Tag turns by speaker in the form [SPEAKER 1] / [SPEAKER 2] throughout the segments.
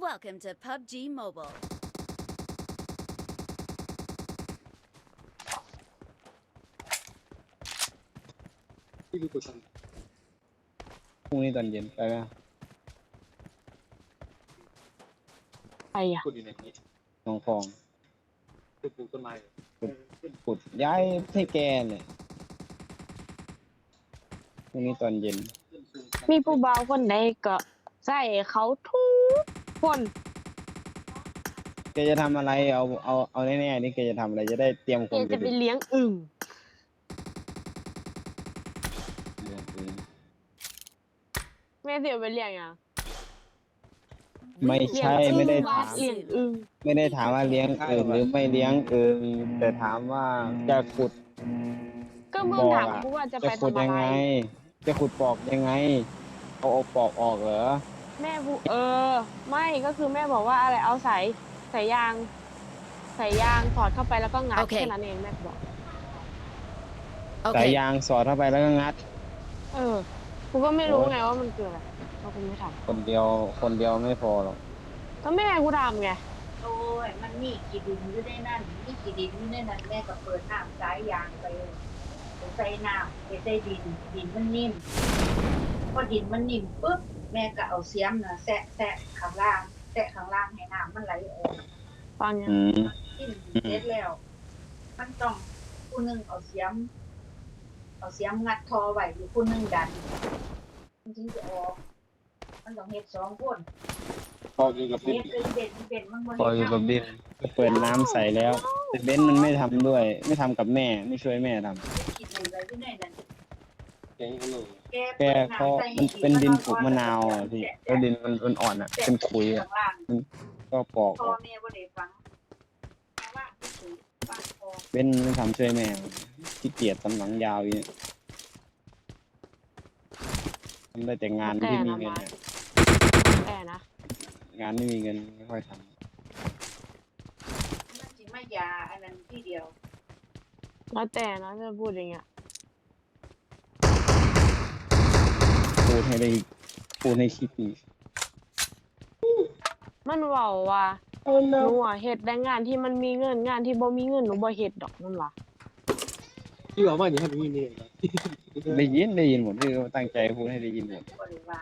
[SPEAKER 1] Welcome to PUBG Mobile.
[SPEAKER 2] ที่คือกุศล
[SPEAKER 3] พรุ่งนี้ตอนเย็นไปไหม
[SPEAKER 4] ไปอะ
[SPEAKER 2] ขุดอยู่ในนี้
[SPEAKER 3] น้องฟอง
[SPEAKER 2] คือปลูกต้นไม้
[SPEAKER 3] ขุดย้ายให้แกเนี่ยพรุ่งนี้ตอนเย็น
[SPEAKER 4] มีผู้บ่าวคนใดก็ใส่เขาทุก คน
[SPEAKER 3] แกจะทำอะไรเอาเอาเอาแน่ๆนี่แกจะทำอะไรจะได้เตรียมค
[SPEAKER 4] เก
[SPEAKER 3] น
[SPEAKER 4] จะ
[SPEAKER 3] ไป
[SPEAKER 4] ไป
[SPEAKER 3] ดู
[SPEAKER 4] เลี้ยงอึ่งแม่เสียไปเลี้ยงอะ
[SPEAKER 3] ไม่ใช่ไม่ได้ถาม
[SPEAKER 4] เลี้ยงอึ่ง
[SPEAKER 3] ไม่ได้ถามว่าเลี้ยงเอิงหรือไม่เลี้ยงเอิงแต่ถามว่าจะขุด
[SPEAKER 4] ก็มึงถามกูว่าจะ
[SPEAKER 3] จะ
[SPEAKER 4] ไป
[SPEAKER 3] ขุด
[SPEAKER 4] ทำอะ
[SPEAKER 3] ยัง
[SPEAKER 4] ไร
[SPEAKER 3] ไง จะขุดปอกยังไงเอาเอาปอกออกเหรอ
[SPEAKER 4] แม่พูเออ ไม่ก็คือแม่บอกว่าอะไรเอาสายสายยางสายยางสอดเข้าไปแล้วก็งัด
[SPEAKER 1] โอเค
[SPEAKER 4] แค่นั้นเองแม่บอก
[SPEAKER 3] สาย
[SPEAKER 1] Okay.
[SPEAKER 3] ยางสอดเข้าไปแล้วก็งัด
[SPEAKER 4] เออกูก็ไม่รู้ไงว่ามันคืออะไรเพราะกูไม่ท
[SPEAKER 3] คนเดียวคนเดียวไม่พอหรอกำ
[SPEAKER 4] ก็แม่กูทำไง
[SPEAKER 5] โอ้ย มันมีกี่ดินอยู่ในนั่น มีกี่ดินอยู่ในนั้นแม่ก็เปิดน้ำสายยางไปไปใส่น้ำไปใส่ดิน ดินมันนิ่ม พอดินมันนิ่มปุ๊บ แม่ก็เอาเสียมนะแซะแซะข้างล่าง แซะข้างล่างให้น้ำมันไหลออก
[SPEAKER 4] ฟังยัง
[SPEAKER 3] อืม
[SPEAKER 5] กินเสร็จแล้ว มันต้องผู้หนึงเอาเสียม เอาเสียมงัดทอไว้อยู่ผู้หนึงดันมันถึงจะออก มันต้องเฮ็ดสองคน
[SPEAKER 2] พออยู่กับดิน
[SPEAKER 5] เฮ็ดคือเด่นเด่นมันบ่
[SPEAKER 3] พออยู่กับดินเปิดน้ำใส่แล้ว แต่เบนซ์มันไม่ทำด้วย ไม่ทำกับแม่ ไม่ช่วยแม่ทำ
[SPEAKER 5] คิดอะไรอยู่ในนั้น
[SPEAKER 2] แกงขนม
[SPEAKER 3] แกเขามันเป็นดินปลูกมะนาวอะพี่แล้วดินมันมันอ่อนอะ เป็นขุยอะ ก็ปอกอ
[SPEAKER 5] พ่อ
[SPEAKER 3] อก
[SPEAKER 5] แม่บ่ได้ฟังแต่ว่าคือฟังพอ
[SPEAKER 3] เบนซ์ไม่ทำช่วยแม่ขี้เกียจตำหลังยาวอย่างเงี้ยทำได้แต่งานที่มีเงินอะ
[SPEAKER 4] แต่นะ
[SPEAKER 3] งานไม่มีเงินไม่ค่อยท
[SPEAKER 5] มันสิมายาอันนั้นที่เดียว
[SPEAKER 4] แล้วแต่นะจะพูดอย่างเงี้ยำ
[SPEAKER 3] พู ดให้ได้พูดให้คิดอีก
[SPEAKER 4] มันเว้าว่าหนูอะเฮ็ดแต่งานที่มันมีเงินงานที่บ่มีเงินหนูบ่เฮ็ดดอกนั่นล่ะ
[SPEAKER 2] ที่บอกว่าอย่างนี้ให้ดูนี่เอง
[SPEAKER 3] ได้ยินได้ยินหมดที่ตั้งใจพูดให้ได้ยินหมด
[SPEAKER 5] บ่ได้ว่า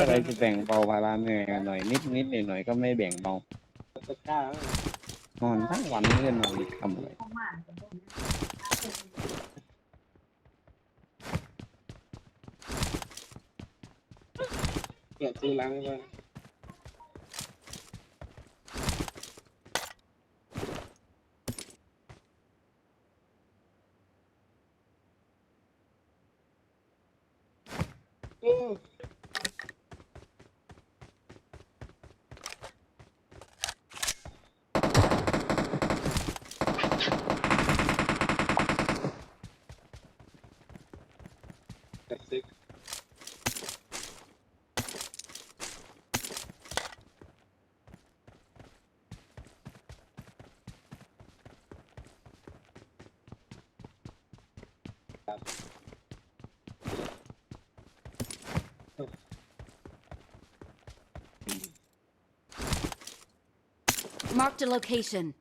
[SPEAKER 3] อะไรจะแบ่งเบาภาระแม่หน่อยนิดนิดหน่อยหน่อยก็ไม่แบ่งเบา
[SPEAKER 2] ตะกร้า น
[SPEAKER 3] อนทั้งวันไม่ได้นอนทำอะไร
[SPEAKER 5] พ่อม่านก็บ่มี
[SPEAKER 2] เกลียดซื้อล้างก็แต่
[SPEAKER 1] Marked a location.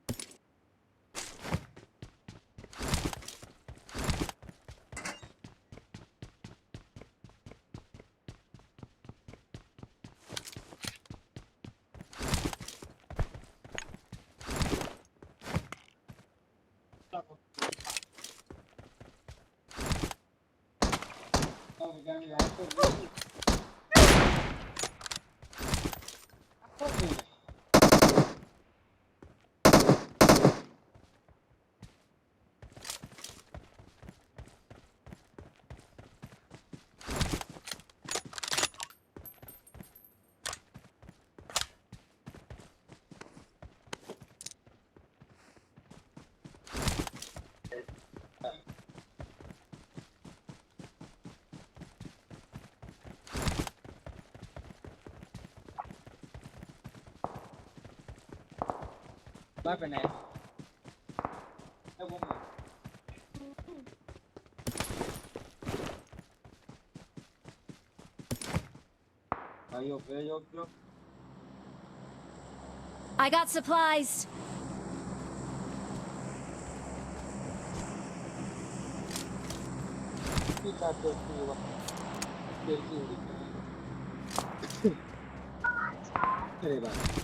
[SPEAKER 2] Oh. Are you okay,
[SPEAKER 1] I got supplies.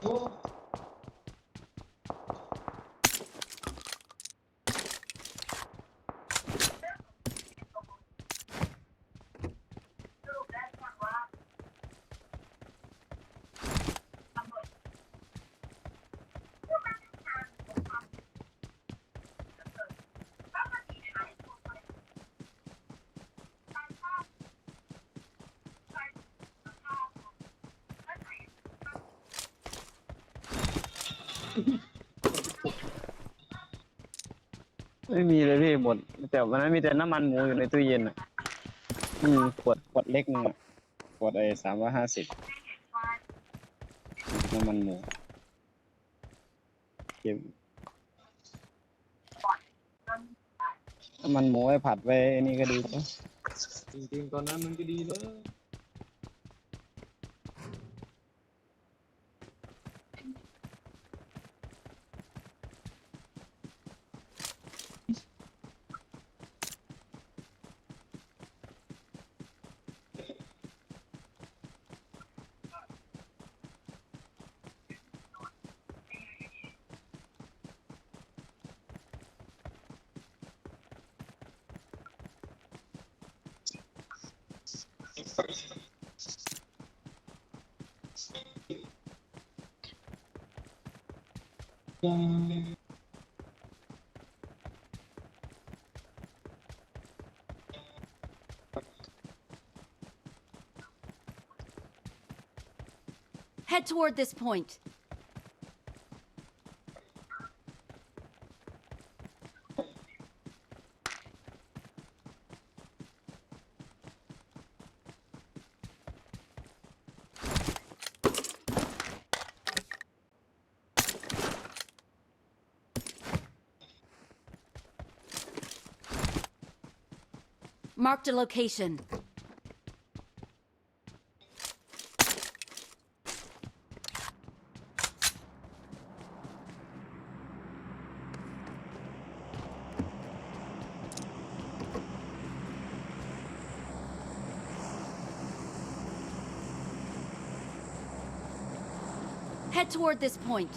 [SPEAKER 2] tú ไม่
[SPEAKER 3] มีเลยพี่หมด แต่วันนั้นมีแต่น้ำมันหมูอยู่ในตู้เย็นอะอืมขวดขวดเล็กนึงอะขวดไอ้สามร้อยห้าสิบน้ำมันหมูเก็บน้ำมันหมูไว้ผัดไว้นี่ก็ดีจ้ะ
[SPEAKER 2] จริงๆ ตอนนั้นมันก็ดีเลย
[SPEAKER 1] Head toward this point. Marked a location. Head toward this point.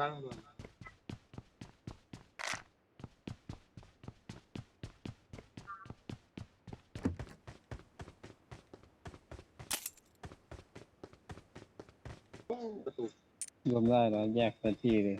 [SPEAKER 2] ล้างก่อนประตู
[SPEAKER 3] รวมได้แล้วแยกเป็นที่เลย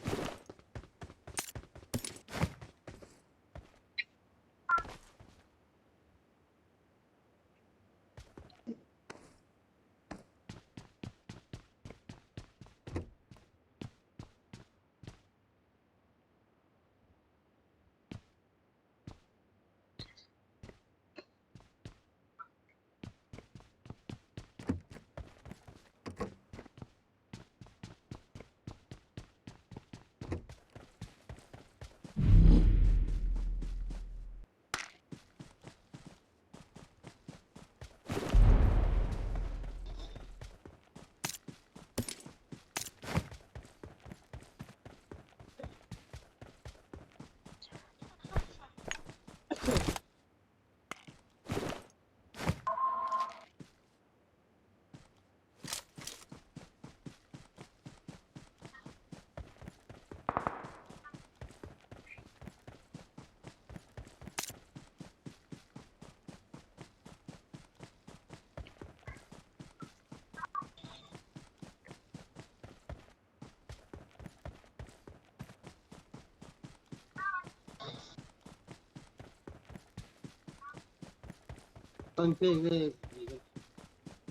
[SPEAKER 2] ต้นเพลงนี่มี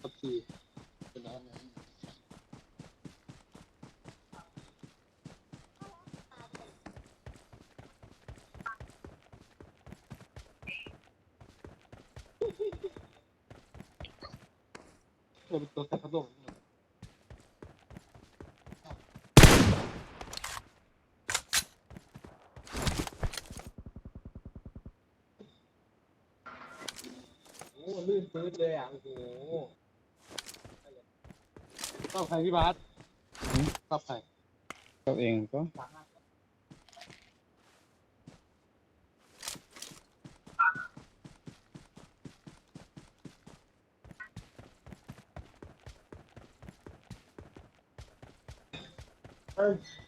[SPEAKER 2] กับทีเป็นน้ำไหมเราเป็นตัวแทนพัดลมโอ้ ลื่นปื๊ดเลยอะ โอ้โหต้องใครพี่บาสต้องใคร
[SPEAKER 3] ตัวเองก็
[SPEAKER 6] บาสเ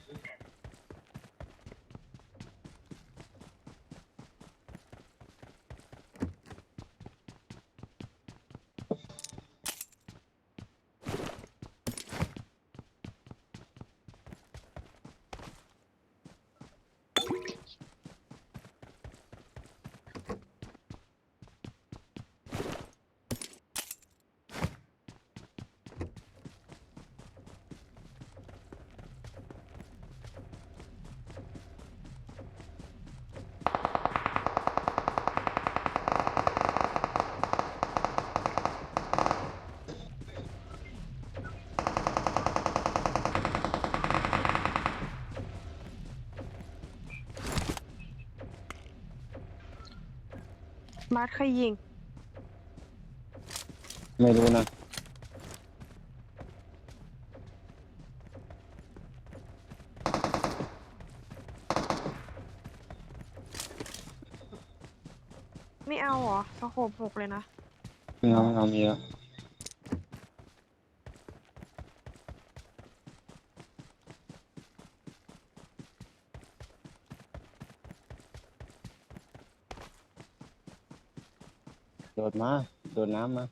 [SPEAKER 6] คยยิง
[SPEAKER 3] ไม่รู้นะ
[SPEAKER 6] ไม่เอาเหรอสโคบหกเลยนะ
[SPEAKER 3] ไม่เอาไม่เอามีแล้ว มาโดดน้ำมา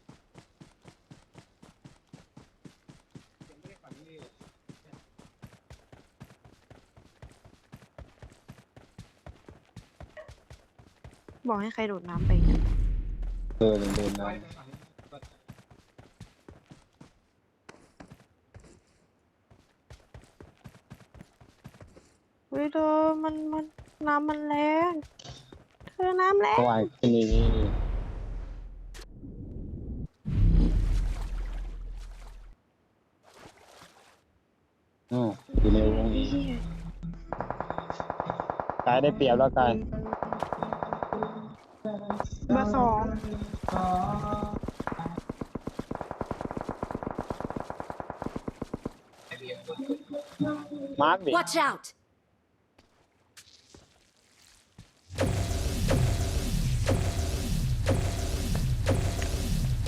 [SPEAKER 6] บอกให้ใครโดดน้ำไป
[SPEAKER 3] เออโดดน้
[SPEAKER 6] เฮ้ยเธอมันมันน้ำมันแรงเธอน้ำแรำง
[SPEAKER 3] เขาวายขึ้นนี่นี่ อ๋ออยู่ในวงนี้กายได้เปรียบแล้วกาย
[SPEAKER 6] เบอร์สอง
[SPEAKER 3] มาร์กดิ
[SPEAKER 1] Watch out!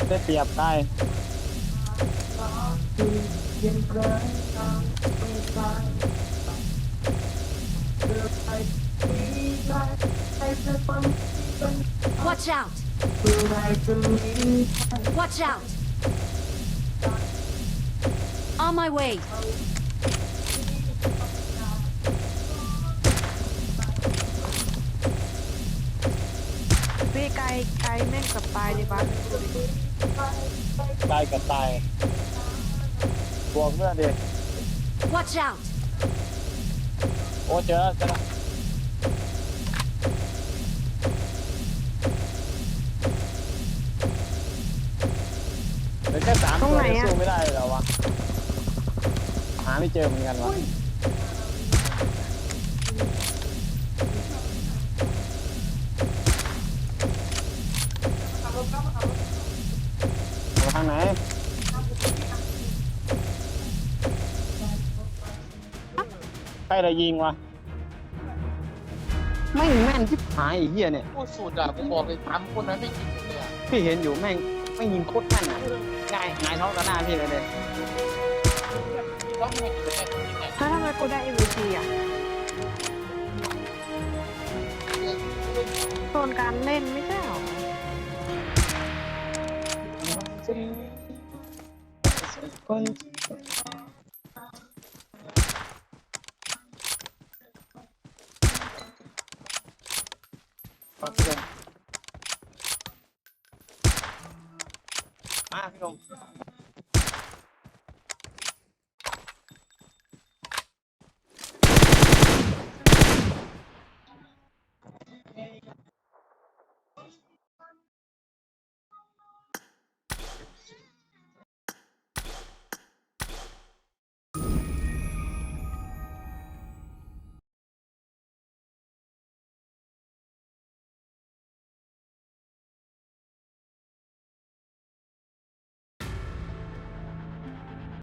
[SPEAKER 3] ได้เปรียบกาย
[SPEAKER 1] Watch out! Watch out! On my way.
[SPEAKER 6] พี่ไกลไกลแม่งกับตายเลยบาส
[SPEAKER 3] ตายกับตาย บวกเพื่อนดิ
[SPEAKER 1] Watch out!
[SPEAKER 3] โอ้เจอแล้วเจอแล้วเหลือแค่สามตัวจะสู้ไม่ได้เลยเหรอวะหาไม่เจอเหมือนกันวะเใครจะยิงวะไม่งแม่นที่หายไอ้เหี้ยเนี่ย
[SPEAKER 2] พูดสูตรอะผมบอกเลยสามคนนั้นไม่กินเลยอะ
[SPEAKER 3] พี่เห็นอยู่แม่งไม่ยิงโคตรแม่นอะง่ายง่ายท้องต่อหน้าพี่เลยเลย
[SPEAKER 2] พี่ร้องไม่กินเลยเนี่ย
[SPEAKER 6] ถ้าทำไมกูได้ MVP อะโซนการเล่นไม่ใช่เหรอ
[SPEAKER 3] คน
[SPEAKER 4] 감사합니다.